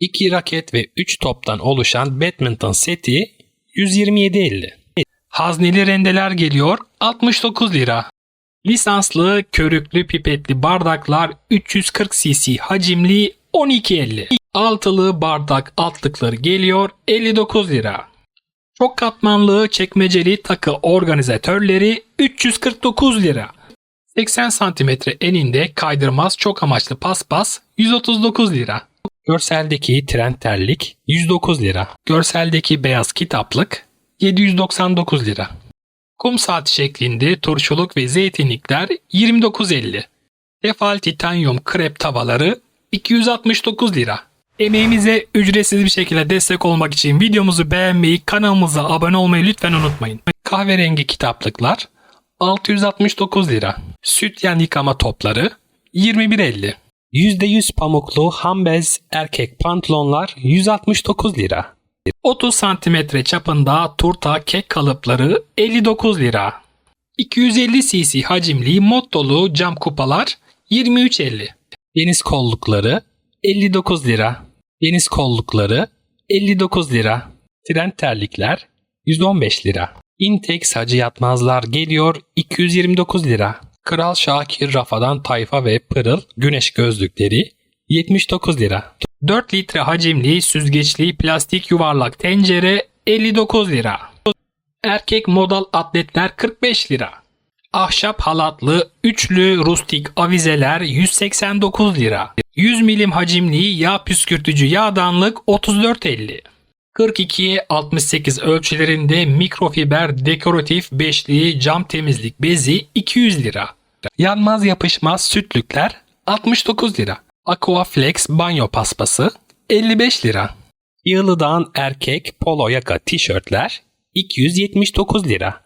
2 raket ve 3 toptan oluşan badminton seti 127.50. Hazneli rendeler geliyor 69 lira. Lisanslı körüklü pipetli bardaklar 340 cc hacimli 12.50. Altılı bardak altlıkları geliyor 59 lira. Çok katmanlı çekmeceli takı organizatörleri 349 lira. 80 cm eninde kaydırmaz çok amaçlı paspas 139 lira. Görseldeki trend terlik 109 lira. Görseldeki beyaz kitaplık 799 lira. Kum saati şeklinde turşuluk ve zeytinlikler 29.50. Tefal titanyum krep tavaları 269 lira. Emeğimize ücretsiz bir şekilde destek olmak için videomuzu beğenmeyi, kanalımıza abone olmayı lütfen unutmayın. Kahverengi kitaplıklar 669 lira. Sütyen yıkama topları 21.50. %100 pamuklu hambez erkek pantolonlar 169 lira. 30 santimetre çapında turta kek kalıpları 59 lira. 250 cc hacimli mod dolu cam kupalar 23.50. Deniz kollukları 59 lira. Deniz kollukları 59 lira. Tren terlikler 115 lira. Intex hacı yatmazlar geliyor 229 lira. Kral Şakir Rafadan Tayfa ve Pırıl güneş gözlükleri 79 lira. 4 litre hacimli süzgeçli plastik yuvarlak tencere 59 lira. Erkek modal atletler 45 lira. Ahşap halatlı üçlü rustik avizeler 189 lira. 100 milim hacimli yağ püskürtücü yağdanlık 34.50. 42'ye 68 ölçülerinde mikrofiber dekoratif beşli cam temizlik bezi 200 lira. Yanmaz yapışmaz sütlükler 69 lira. Aquaflex banyo paspası 55 lira. Yığılıdan erkek polo yaka tişörtler 279 lira.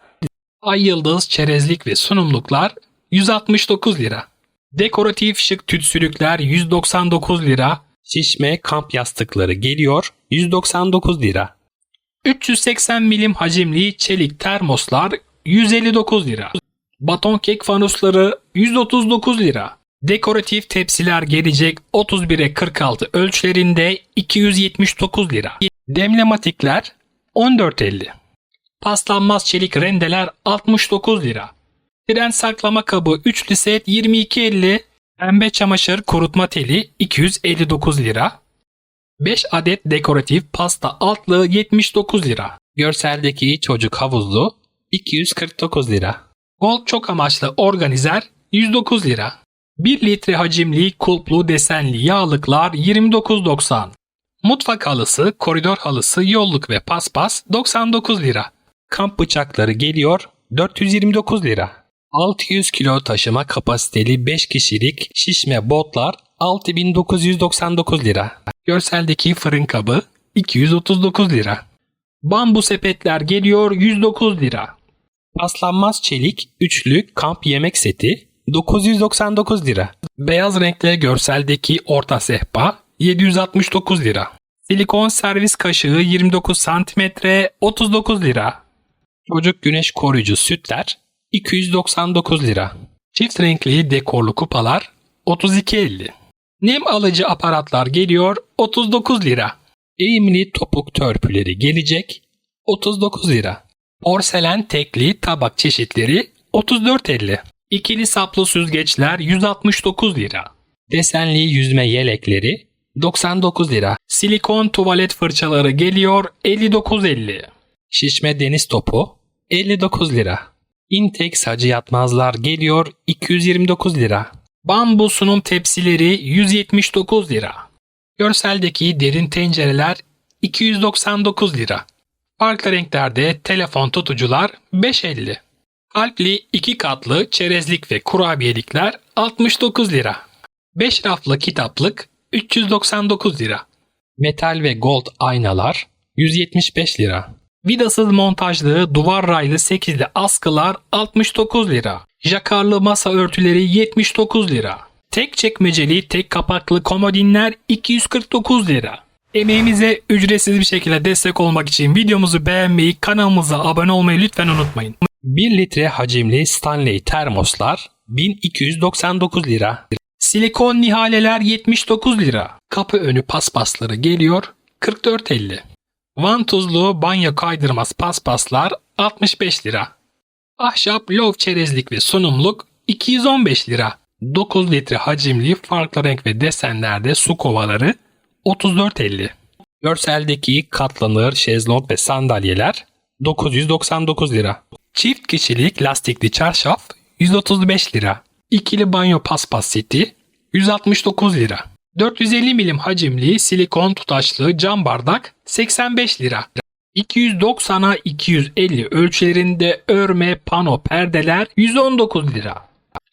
Ay yıldız çerezlik ve sunumluklar 169 lira. Dekoratif şık tütsülükler 199 lira. Şişme kamp yastıkları geliyor 199 lira. 380 milim hacimli çelik termoslar 159 lira. Baton kek fanusları 139 lira. Dekoratif tepsiler gelecek 31'e 46 ölçülerinde 279 lira. Demlematikler 14.50. Paslanmaz çelik rendeler 69 lira. Tren saklama kabı üçlü set 22.50. Pembe çamaşır kurutma teli 259 lira. 5 adet dekoratif pasta altlığı 79 lira. Görseldeki çocuk havuzlu 249 lira. Gold çok amaçlı organizer 109 lira. 1 litre hacimli kulplu desenli yağlıklar 29.90. Mutfak halısı, koridor halısı, yolluk ve paspas 99 lira. Kamp bıçakları geliyor 429 lira. 600 kilo taşıma kapasiteli 5 kişilik şişme botlar 6999 lira. Görseldeki fırın kabı 239 lira. Bambu sepetler geliyor 109 lira. Paslanmaz çelik üçlü kamp yemek seti 999 lira. Beyaz renkli görseldeki orta sehpa 769 lira. Silikon servis kaşığı 29 cm 39 lira. Çocuk güneş koruyucu sütler 299 lira. Çift renkli dekorlu kupalar 32.50. Nem alıcı aparatlar geliyor 39 lira. Eğimli topuk törpüleri gelecek 39 lira. Porselen tekli tabak çeşitleri 34.50. İkili saplı süzgeçler 169 lira. Desenli yüzme yelekleri 99 lira. Silikon tuvalet fırçaları geliyor 59.50. Şişme deniz topu 59 lira. Intex hacı yatmazlar geliyor 229 lira. Bambu sunum tepsileri 179 lira. Görseldeki derin tencereler 299 lira. Farklı renklerde telefon tutucular 5.50. Kalpli iki katlı çerezlik ve kurabiyelikler 69 lira. 5 raflı kitaplık 399 lira. Metal ve gold aynalar 175 lira. Vidasız montajlı duvar raylı 8'li askılar 69 lira. Jakarlı masa örtüleri 79 lira. Tek çekmeceli tek kapaklı komodinler 249 lira. Emeğimize ücretsiz bir şekilde destek olmak için videomuzu beğenmeyi, kanalımıza abone olmayı lütfen unutmayın. 1 litre hacimli Stanley termoslar 1299 lira. Silikon nihaleler 79 lira. Kapı önü paspasları geliyor 44.50. Vantuzlu banyo kaydırmaz paspaslar 65 lira. Ahşap lov çerezlik ve sunumluk 215 lira. 9 litre hacimli farklı renk ve desenlerde su kovaları 34.50. Görseldeki katlanır şezlong ve sandalyeler 999 lira. Çift kişilik lastikli çarşaf 135 lira. İkili banyo paspas seti 169 lira. 450 milim hacimli silikon tutaşlı cam bardak 85 lira. 290'a 250 ölçülerinde örme pano perdeler 119 lira.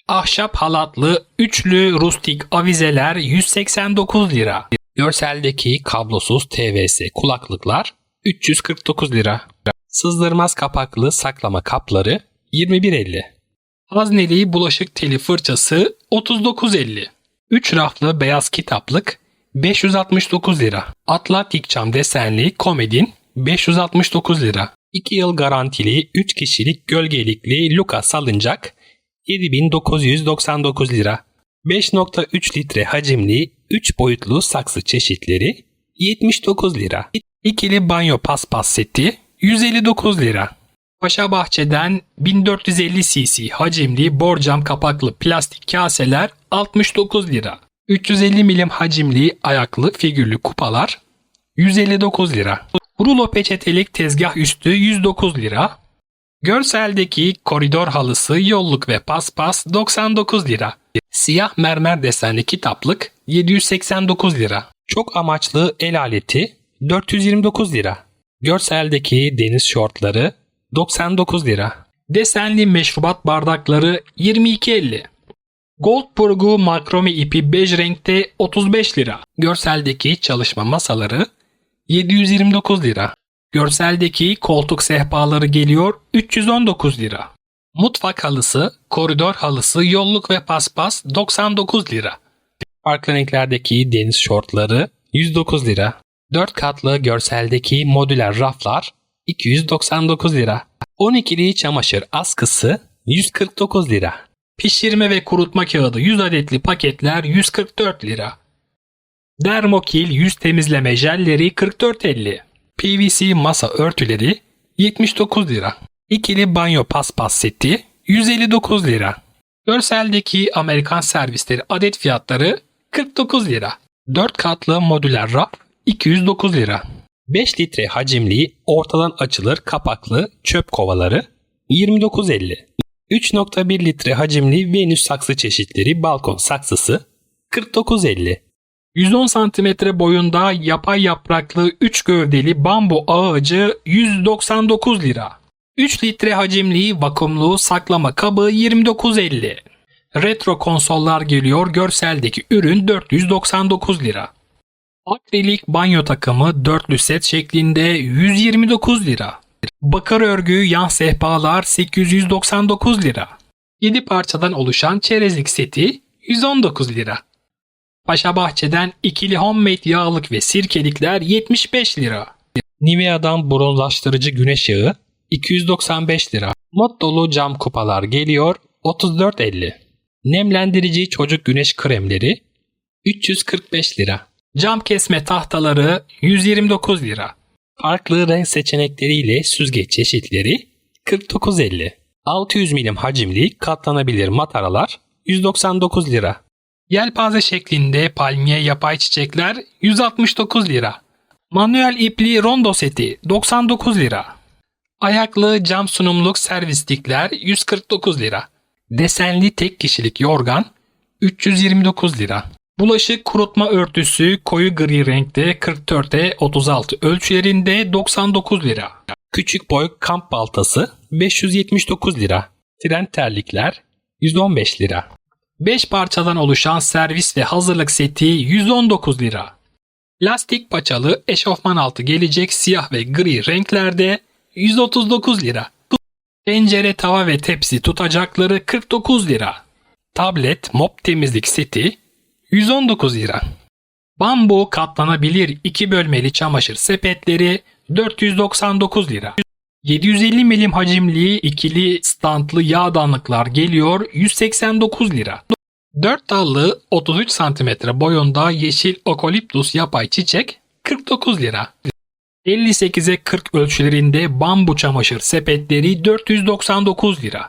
Ahşap halatlı üçlü rustik avizeler 189 lira. Görseldeki kablosuz TVS kulaklıklar 349 lira. Sızdırmaz kapaklı saklama kapları 21.50. Hazneli bulaşık teli fırçası 39.50. 3 raflı beyaz kitaplık 569 lira. Atlantik cam desenli komedin 569 lira. 2 yıl garantili 3 kişilik gölgelikli Luka salıncak 7999 lira. 5.3 litre hacimli 3 boyutlu saksı çeşitleri 79 lira. İkili banyo paspas seti 159 lira. Paşa Bahçe'den 1450 cc hacimli borcam kapaklı plastik kaseler 69 lira. 350 milim hacimli ayaklı figürlü kupalar 159 lira. Rulo peçetelik tezgah üstü 109 lira. Görseldeki koridor halısı yolluk ve paspas 99 lira. Siyah mermer desenli kitaplık 789 lira. Çok amaçlı el aleti 429 lira. Görseldeki deniz şortları 99 lira. Desenli meşrubat bardakları 22.50. Goldburg'u makrome ipi bej renkte 35 lira. Görseldeki çalışma masaları 729 lira. Görseldeki koltuk sehpaları geliyor 319 lira. Mutfak halısı, koridor halısı, yolluk ve paspas 99 lira. Farklı renklerdeki deniz şortları 109 lira. 4 katlı görseldeki modüler raflar 299 lira. 12'li çamaşır askısı 149 lira. Pişirme ve kurutma kağıdı 100 adetli paketler 144 lira. Dermokil yüz temizleme jelleri 44.50. PVC masa örtüleri 79 lira. İkili banyo paspas seti 159 lira. Görseldeki Amerikan servisleri adet fiyatları 49 lira. 4 katlı modüler raf 209 lira. 5 litre hacimli ortadan açılır kapaklı çöp kovaları 29.50. 3.1 litre hacimli Venüs saksı çeşitleri balkon saksısı 49.50. 110 cm boyunda yapay yapraklı 3 gövdeli bambu ağacı 199 lira. 3 litre hacimli vakumlu saklama kabı 29.50. Retro konsollar geliyor görseldeki ürün 499 lira. Akrilik banyo takımı dörtlü set şeklinde 129 lira. Bakır örgü yan sehpalar 899 lira. 7 parçadan oluşan çerezlik seti 119 lira. Paşa Bahçe'den ikili homemade yağlık ve sirkelikler 75 lira. Nivea'dan bronzlaştırıcı güneş yağı 295 lira. Mod dolu cam kupalar geliyor 34.50. Nemlendirici çocuk güneş kremleri 345 lira. Cam kesme tahtaları 129 lira. Farklı renk seçenekleriyle süzgeç çeşitleri 49.50. 600 milim hacimli katlanabilir mataralar 199 lira. Yelpaze şeklinde palmiye yapay çiçekler 169 lira. Manuel ipli rondo seti 99 lira. Ayaklı cam sunumluk servislikler 149 lira. Desenli tek kişilik yorgan 329 lira. Bulaşık kurutma örtüsü koyu gri renkte 44'e 36 ölçülerinde 99 lira. Küçük boy kamp baltası 579 lira. Tren terlikler 115 lira. 5 parçadan oluşan servis ve hazırlık seti 119 lira. Lastik paçalı eşofman altı gelecek siyah ve gri renklerde 139 lira. Tencere, tava ve tepsi tutacakları 49 lira. Tablet, mop temizlik seti 119 lira. Bambu katlanabilir 2 bölmeli çamaşır sepetleri 499 lira. 750 milim hacimli ikili standlı yağdanlıklar geliyor 189 lira. 4 dallı 33 cm boyunda yeşil okoliptus yapay çiçek 49 lira. 58'e 40 ölçülerinde bambu çamaşır sepetleri 499 lira.